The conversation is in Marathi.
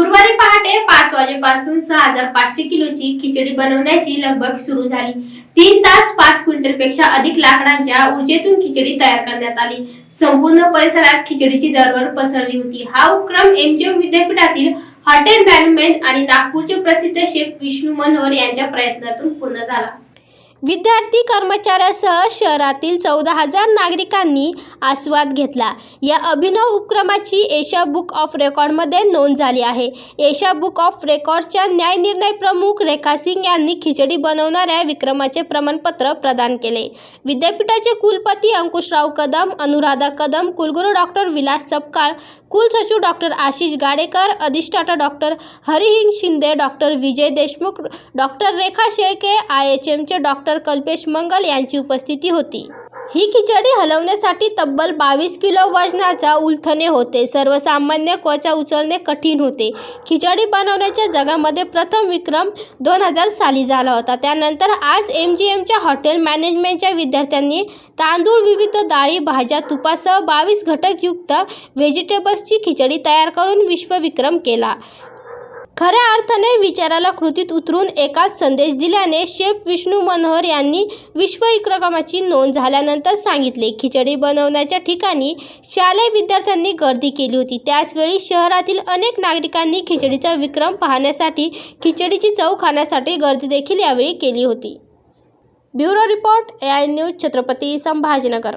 गुरुवारी पहाटे पाच वाजेपासून सहा हजार पाचशे किलोची खिचडी बनवण्याची लगबग सुरू झाली. तीन तास पाच क्विंटलपेक्षा अधिक लाकडांच्या ऊर्जेतून खिचडी तयार करण्यात आली. संपूर्ण परिसरात खिचडीची दरवळ पसरली होती. हा उपक्रम एमजीएम विद्यापीठातील हॉटेल मॅनेजमेंट आणि नागपूरचे प्रसिद्ध शेफ विष्णू मनोहर यांच्या प्रयत्नातून पूर्ण झाला. विद्यार्थी कर्मचाऱ्यासह शहरातील चौदा हजार नागरिकांनी आस्वाद घेतला. या अभिनव उपक्रमाची एशिया बुक ऑफ रेकॉर्डमध्ये नोंद झाली आहे. एशिया बुक ऑफ रेकॉर्डच्या न्यायनिर्णय प्रमुख रेखा सिंग यांनी खिचडी बनवणाऱ्या विक्रमाचे प्रमाणपत्र प्रदान केले. विद्यापीठाचे कुलपती अंकुशराव कदम अनुराधा कदम कुलगुरू डॉक्टर विलास सपकाळ कुलसचिव डॉक्टर आशिष गाडेकर अधिष्ठाता doctor हरिहिंग Shinde doctor Vijay Deshmukh doctor Rekha Shelke I H एमचे doctor Kalpesh Mangal यांची उपस्थिती होती. ही खिचडी हलवण्यासाठी तब्बल बावीस किलो वजनाचा उलथणे होते. सर्वसामान्य क्वचा उचलणे कठीण होते. खिचडी बनवण्याच्या जगामध्ये प्रथम विक्रम दोन हजार साली झाला होता. त्यानंतर आज एम जी एमच्या हॉटेल मॅनेजमेंटच्या विद्यार्थ्यांनी तांदूळ विविध डाळी भाज्या तुपासह बावीस घटकयुक्त व्हेजिटेबल्सची खिचडी तयार करून विश्वविक्रम केला. खऱ्या अर्थाने विचाराला कृतीत उतरून एकाच संदेश दिल्याने शेफ विष्णू मनोहर यांनी विश्वविक्रमाची नोंद झाल्यानंतर सांगितले खिचडी बनवण्याच्या ठिकाणी शालेय विद्यार्थ्यांनी गर्दी केली होती. त्याचवेळी शहरातील अनेक नागरिकांनी खिचडीचा विक्रम पाहण्यासाठी खिचडीची चव खाण्यासाठी गर्दी देखील यावेळी केली होती. Bureau report A I news Chhatrapati Sambhajinagar.